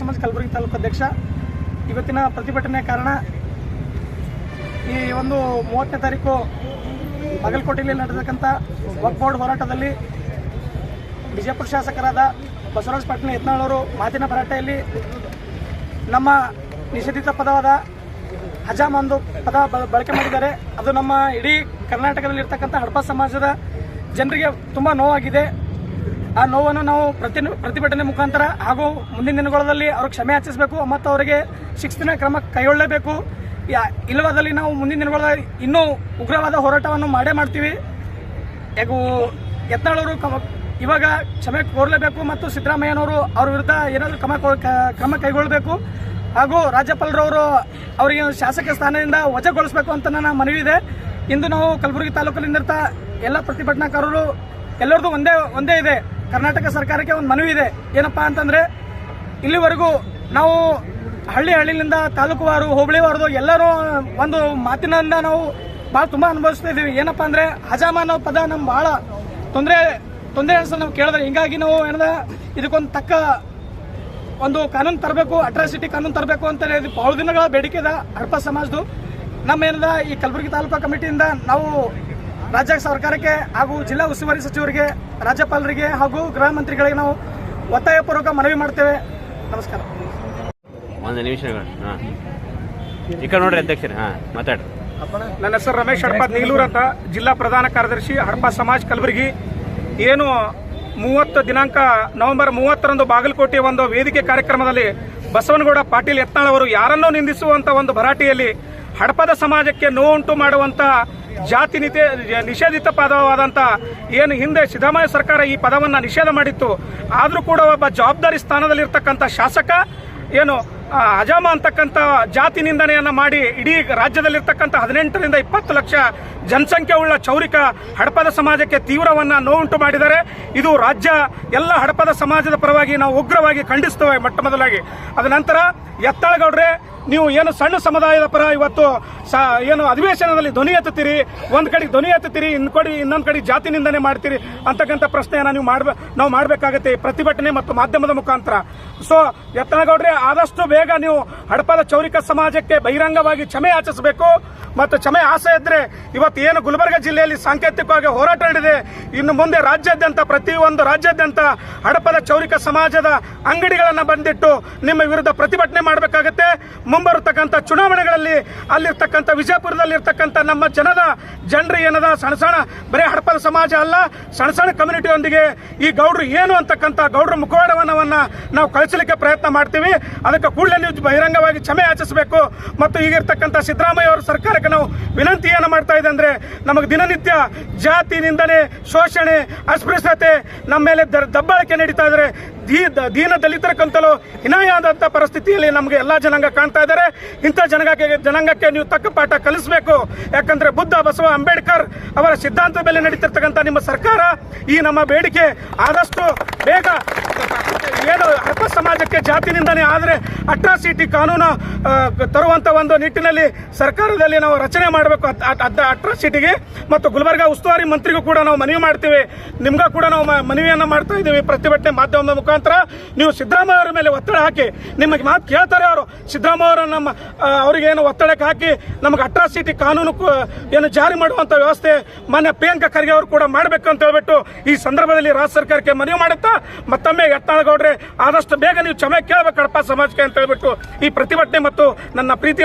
ಸಮಾಜ ಕಲಬುರಗಿ ತಾಲೂಕು ಅಧ್ಯಕ್ಷ. ಇವತ್ತಿನ ಪ್ರತಿಭಟನೆ ಕಾರಣ ಈ ಒಂದು ಮೂವತ್ತನೇ ತಾರೀಕು ಬಾಗಲಕೋಟೆಯಲ್ಲಿ ನಡೆದಕ್ಕಂಥ ವಕ್ ಬೋರ್ಡ್ ಹೋರಾಟದಲ್ಲಿ ಬಿಜಾಪುರ ಶಾಸಕರಾದ ಬಸವರಾಜ ಪಟ್ಟಣ ಯತ್ನಾಳ್ ಅವರು ಮಾತಿನ ಭರಾಟೆಯಲ್ಲಿ ನಮ್ಮ ನಿಷೇಧಿತ ಪದವಾದ ಹಜಾಮ್ ಒಂದು ಪದ ಬಳಕೆ ಮಾಡಿದ್ದಾರೆ. ಅದು ನಮ್ಮ ಇಡೀ ಕರ್ನಾಟಕದಲ್ಲಿ ಇರ್ತಕ್ಕಂಥ ಹಡಪ ಸಮಾಜದ ಜನರಿಗೆ ತುಂಬ ನೋವಾಗಿದೆ. ಆ ನೋವನ್ನು ನಾವು ಪ್ರತಿ ಪ್ರತಿಭಟನೆ ಮುಖಾಂತರ ಹಾಗೂ ಮುಂದಿನ ದಿನಗಳಲ್ಲಿ ಅವ್ರಿಗೆ ಕ್ಷಮೆ ಯಾಚಿಸಬೇಕು, ಮತ್ತು ಅವರಿಗೆ ಶಿಕ್ಷಣ ಕ್ರಮ ಕೈಗೊಳ್ಳಲೇಬೇಕು ಯಾ- ಇಲ್ಲವಾದಲ್ಲಿ ನಾವು ಮುಂದಿನ ದಿನಗಳಲ್ಲಿ ಇನ್ನೂ ಉಗ್ರವಾದ ಹೋರಾಟವನ್ನು ಮಾಡೇ ಮಾಡ್ತೀವಿ. ಹಾಗೂ ಯತ್ನಾಳವರು ಇವಾಗ ಕ್ಷಮೆ ಕೋರಲೇಬೇಕು, ಮತ್ತು ಸಿದ್ದರಾಮಯ್ಯನವರು ಅವ್ರ ವಿರುದ್ಧ ಏನಾದರೂ ಕ್ರಮ ಕ್ರಮ ಕೈಗೊಳ್ಳಬೇಕು. ಹಾಗೂ ರಾಜ್ಯಪಾಲರವರು ಅವರಿಗೆ ಶಾಸಕ ಸ್ಥಾನದಿಂದ ವಜಾಗೊಳಿಸಬೇಕು ಅಂತ ನನ್ನ ಮನವಿ ಇದೆ ಇಂದು ನಾವು ಕಲಬುರಗಿ ತಾಲೂಕಿನಿಂದ ಎಲ್ಲ ಪ್ರತಿಭಟನಾಕಾರರು ಎಲ್ಲರದು ಒಂದೇ ಒಂದೇ ಇದೆ. ಕರ್ನಾಟಕ ಸರ್ಕಾರಕ್ಕೆ ಒಂದು ಮನವಿ ಇದೆ. ಏನಪ್ಪಾ ಅಂತಂದ್ರೆ, ಇಲ್ಲಿವರೆಗೂ ನಾವು ಹಳ್ಳಿ ಹಳ್ಳಿಲಿಂದ ತಾಲೂಕುವಾರು ಹೋಬಳಿವಾರದು ಎಲ್ಲರೂ ಒಂದು ಮಾತಿನಿಂದ ನಾವು ಭಾಳ ತುಂಬ ಅನುಭವಿಸ್ತಾ ಇದೀವಿ ಏನಪ್ಪಾ ಅಂದ್ರೆ ಹಜಾಮ ಅನ್ನೋ ಪದ ನಮ್ಮ ಭಾಳ ತೊಂದರೆ ತೊಂದರೆ ಅನ್ಸ ನಾವು ಕೇಳಿದ್ರೆ. ಹಿಂಗಾಗಿ ನಾವು ಏನದ, ಇದಕ್ಕೊಂದು ತಕ್ಕ ಒಂದು ಕಾನೂನು ತರಬೇಕು ಅಟ್ರಾಸಿಟಿ ಕಾನೂನು ತರಬೇಕು ಅಂತ ಹೇಳಿ ಬಹಳ ದಿನಗಳ ಬೇಡಿಕೆ ಇದೆ ಹಡಪ ಸಮಾಜದ್ದು ನಮ್ಮ ಏನದ, ಈ ಕಲಬುರಗಿ ತಾಲೂಕಾ ಕಮಿಟಿಯಿಂದ ನಾವು ರಾಜ್ಯ ಸರ್ಕಾರಕ್ಕೆ ಹಾಗೂ ಜಿಲ್ಲಾ ಉಸ್ತುವಾರಿ ಸಚಿವರಿಗೆ ರಾಜ್ಯಪಾಲರಿಗೆ ಹಾಗೂ ಗೃಹ ಮಂತ್ರಿಗಳಿಗೆ ನಾವು ಒತ್ತಾಯಪೂರ್ವಕ ಮನವಿ ಮಾಡ್ತೇವೆ. ನಮಸ್ಕಾರ. ಒಂದು ನಿಮಿಷಗಳು ಹಾಂ. ಈ ಕಡೆ ನೋಡ್ರಿ ಅಧ್ಯಕ್ಷರೇ ಹಾಂ ಮಾತಾಡ್ರಿ. ನನ್ನ ಹೆಸರು ರಮೇಶ್ ಹಡ್ಪ ನೀಲೂರು ಅಂತ. ಜಿಲ್ಲಾ ಪ್ರಧಾನ ಕಾರ್ಯದರ್ಶಿ ಹಡಪ ಸಮಾಜ್ ಕಲಬುರಗಿ. ಏನು ಮೂವತ್ತು ದಿನಾಂಕ ನವೆಂಬರ್ ಮೂವತ್ತರಂದು ಬಾಗಲಕೋಟೆ ಒಂದು ವೇದಿಕೆ ಕಾರ್ಯಕ್ರಮದಲ್ಲಿ ಬಸವನಗೌಡ ಪಾಟೀಲ್ ಯತ್ನಾಳ್ ಅವರು ಯಾರನ್ನೂ ನಿಂದಿಸುವಂತ ಒಂದು ಭರಾಟೆಯಲ್ಲಿ ಹಡಪದ ಸಮಾಜಕ್ಕೆ ನೋವುಂಟು ಮಾಡುವಂತಹ ಜಾತಿ ನಿತೆ, ನಿಷೇಧಿತ ಪದವಾದಂತ ಏನು ಹಿಂದೆ ಸಿದ್ದರಾಮಯ್ಯ ಸರ್ಕಾರ ಈ ಪದವನ್ನ ನಿಷೇಧ ಮಾಡಿತ್ತು. ಆದರೂ ಕೂಡ ಒಬ್ಬ ಜವಾಬ್ದಾರಿ ಸ್ಥಾನದಲ್ಲಿರ್ತಕ್ಕಂಥ ಶಾಸಕ, ಏನು ಅಜಾಮ ಅಂತಕ್ಕಂಥ ಜಾತಿ ನಿಂದನೆಯನ್ನ ಮಾಡಿ ಇಡೀ ರಾಜ್ಯದಲ್ಲಿರ್ತಕ್ಕಂಥ ಹದಿನೆಂಟರಿಂದ ಇಪ್ಪತ್ತು ಲಕ್ಷ ಜನಸಂಖ್ಯೆ ಉಳ್ಳ ಚೌರಿಕ ಹಡಪದ ಸಮಾಜಕ್ಕೆ ತೀವ್ರವನ್ನ ನೋವುಂಟು ಮಾಡಿದ್ದಾರೆ. ಇದು ರಾಜ್ಯ ಎಲ್ಲ ಹಡಪದ ಸಮಾಜದ ಪರವಾಗಿ ನಾವು ಉಗ್ರವಾಗಿ ಖಂಡಿಸ್ತೇವೆ ಮೊಟ್ಟ ಮೊದಲಾಗಿ. ಅದ ನಂತರ ಎತ್ತಾಳಗೌಡ್ರೆ, ನೀವು ಏನು ಸಣ್ಣ ಸಮುದಾಯದ ಪರ ಇವತ್ತು ಸ, ಏನು ಅಧಿವೇಶನದಲ್ಲಿ ಧ್ವನಿ ಎತ್ತುತ್ತೀರಿ? ಒಂದು ಕಡೆಗೆ ಧ್ವನಿ ಎತ್ತುತ್ತೀರಿ ಇನ್ನು ಕಡೆ, ಇನ್ನೊಂದು ಕಡೆ ಜಾತಿ ನಿಂದನೆ ಮಾಡ್ತೀರಿ ಅಂತಕ್ಕಂಥ ಪ್ರಶ್ನೆಯನ್ನು ನೀವು ಮಾಡ್ಬೇ, ನಾವು ಮಾಡಬೇಕಾಗತ್ತೆ ಪ್ರತಿಭಟನೆ ಮತ್ತು ಮಾಧ್ಯಮದ ಮುಖಾಂತರ. ಸೊ ಯತ್ನಗೌಡ್ರೆ ಆದಷ್ಟು ಬೇಗ ನೀವು ಹಡಪದ ಚೌರಿಕ ಸಮಾಜಕ್ಕೆ ಬಹಿರಂಗವಾಗಿ ಕ್ಷಮೆ ಯಾಚಿಸಬೇಕು. ಮತ್ತು ಕ್ಷಮೆ ಆಸೆ ಇದ್ರೆ ಇವತ್ತು ಏನು ಗುಲ್ಬರ್ಗ ಜಿಲ್ಲೆಯಲ್ಲಿ ಸಾಂಕೇತಿಕವಾಗಿ ಹೋರಾಟ ನಡೆದಿದೆ, ಇನ್ನು ಮುಂದೆ ರಾಜ್ಯಾದ್ಯಂತ ಪ್ರತಿಯೊಂದು ರಾಜ್ಯಾದ್ಯಂತ ಹಡಪದ ಚೌರಿಕ ಸಮಾಜದ ಅಂಗಡಿಗಳನ್ನು ಬಂದಿಟ್ಟು ನಿಮ್ಮ ವಿರುದ್ಧ ಪ್ರತಿಭಟನೆ ಮಾಡಬೇಕಾಗುತ್ತೆ. ಮುಂಬರತಕ್ಕಂಥ ಚುನಾವಣೆಗಳಲ್ಲಿ ಅಲ್ಲಿರ್ತಕ್ಕಂಥ ವಿಜಯಪುರದಲ್ಲಿ ಇರ್ತಕ್ಕಂಥ ನಮ್ಮ ಜನದ ಜನರು ಏನದ? ಸಣ್ಣ ಸಣ್ಣ ಬರೀ ಹಡಪದ ಸಮಾಜ ಅಲ್ಲ, ಸಣ್ಣ ಸಣ್ಣ ಕಮ್ಯುನಿಟಿಯೊಂದಿಗೆ ಈ ಗೌಡ್ರು ಏನು ಅಂತಕ್ಕಂಥ ಗೌಡ್ರ ಮುಖವಾಡವನ್ನ ನಾವು ಕಳಿಸಲಿಕ್ಕೆ ಪ್ರಯತ್ನ ಮಾಡ್ತೀವಿ. ಅದಕ್ಕೆ ಕೂಡಲೇ ನೀವು ಬಹಿರಂಗವಾಗಿ ಕ್ಷಮೆ ಆಚರಿಸಬೇಕು ಮತ್ತು ಈಗಿರ್ತಕ್ಕಂಥ ಸಿದ್ದರಾಮಯ್ಯ ಅವರ ಸರ್ಕಾರಕ್ಕೆ ನಾವು ವಿನಂತಿಯನ್ನು ಮಾಡ್ತಾ ಇದೆ ಅಂದ್ರೆ ನಮಗೆ ದಿನನಿತ್ಯ ಜಾತಿ ನಿಂದನೆ ಶೋಷಣೆ, ಅಸ್ಪೃಶ್ಯತೆ, ನಮ್ಮ ಮೇಲೆ ದಬ್ಬಾಳಿಕೆ ನಡೀತಾ ಇದ್ದಾರೆ ದೀ- ದೀನ ದಲಿತರಕ್ಕಂತಲೂ ಹಿನಾಯಾದಂಥ ಪರಿಸ್ಥಿತಿಯಲ್ಲಿ ನಮಗೆ ಎಲ್ಲ ಜನಾಂಗ ಕಾಣ್ತಾ ಇದ್ದಾರೆ. ಇಂಥ ಜನಾಂಗಕ್ಕೆ ಜನಾಂಗಕ್ಕೆ ನೀವು ತಕ್ಕ ಪಾಠ ಕಲಿಸಬೇಕು. ಯಾಕಂದ್ರೆ ಬುದ್ಧ ಬಸವ ಅಂಬೇಡ್ಕರ್ ಅವರ ಸಿದ್ಧಾಂತ ಮೇಲೆ ನಡೀತಿರ್ತಕ್ಕಂಥ ನಿಮ್ಮ ಸರ್ಕಾರ ಈ ನಮ್ಮ ಬೇಡಿಕೆ. ಆದಷ್ಟು ಬೇಗ ಏನು ಅಲ್ಪ ಸಮಾಜಕ್ಕೆ ಜಾತಿ ನಿಂದನೆ ಆದರೆ ಅಟ್ರಾಸಿಟಿ ಕಾನೂನು ತರುವಂಥ ಒಂದು ನಿಟ್ಟಿನಲ್ಲಿ ಸರ್ಕಾರದಲ್ಲಿ ನಾವು ರಚನೆ ಮಾಡಬೇಕು. ಅಟ್ರಾಸಿಟಿಗೆ ಮತ್ತು ಗುಲ್ಬರ್ಗ ಉಸ್ತುವಾರಿ ಮಂತ್ರಿಗೂ ಕೂಡ ನಾವು ಮನವಿ ಮಾಡ್ತೀವಿ. ನಿಮ್ಗೂ ಕೂಡ ನಾವು ಮನವಿಯನ್ನು ಮಾಡ್ತಾ ಇದ್ದೀವಿ ಪ್ರತಿಭಟನೆ ಮಾಧ್ಯಮದ ಮುಖಾಂತರ ನೀವು ಸಿದ್ದರಾಮಯ್ಯ ಅವರ ಮೇಲೆ ಒತ್ತಡ ಹಾಕಿ ನಿಮಗೆ ಮಾತು ಕೇಳ್ತಾರೆ ಅವರು. ಸಿದ್ದರಾಮಯ್ಯ ಅವರು ನಮ್ಮ ಏನು ಒತ್ತಡಕ್ಕೆ ಹಾಕಿ ನಮಗೆ ಅಟ್ರಾಸಿಟಿ ಕಾನೂನು ಏನು ಜಾರಿ ಮಾಡುವಂಥ ವ್ಯವಸ್ಥೆ ಮಾನ್ಯ ಪ್ರಿಯಾಂಕಾ ಖರ್ಗೆ ಅವರು ಕೂಡ ಮಾಡಬೇಕು ಅಂತ ಹೇಳ್ಬಿಟ್ಟು ಈ ಸಂದರ್ಭದಲ್ಲಿ ರಾಜ್ಯ ಸರ್ಕಾರಕ್ಕೆ ಮನವಿ ಮಾಡುತ್ತಾ ಮತ್ತೊಮ್ಮೆ ಯತ್ನಾಳಗೌಡ್ರೆ ಆದಷ್ಟು ಬೇಗ ನೀವು ಕ್ಷಮೆ ಕೇಳಬೇಕು ಕಡಪ ಸಮಾಜಕ್ಕೆ ಅಂತ ಹೇಳ್ಬಿಟ್ಟು ಈ ಪ್ರತಿಭಟನೆ ಮತ್ತು ನನ್ನ ಪ್ರೀತಿ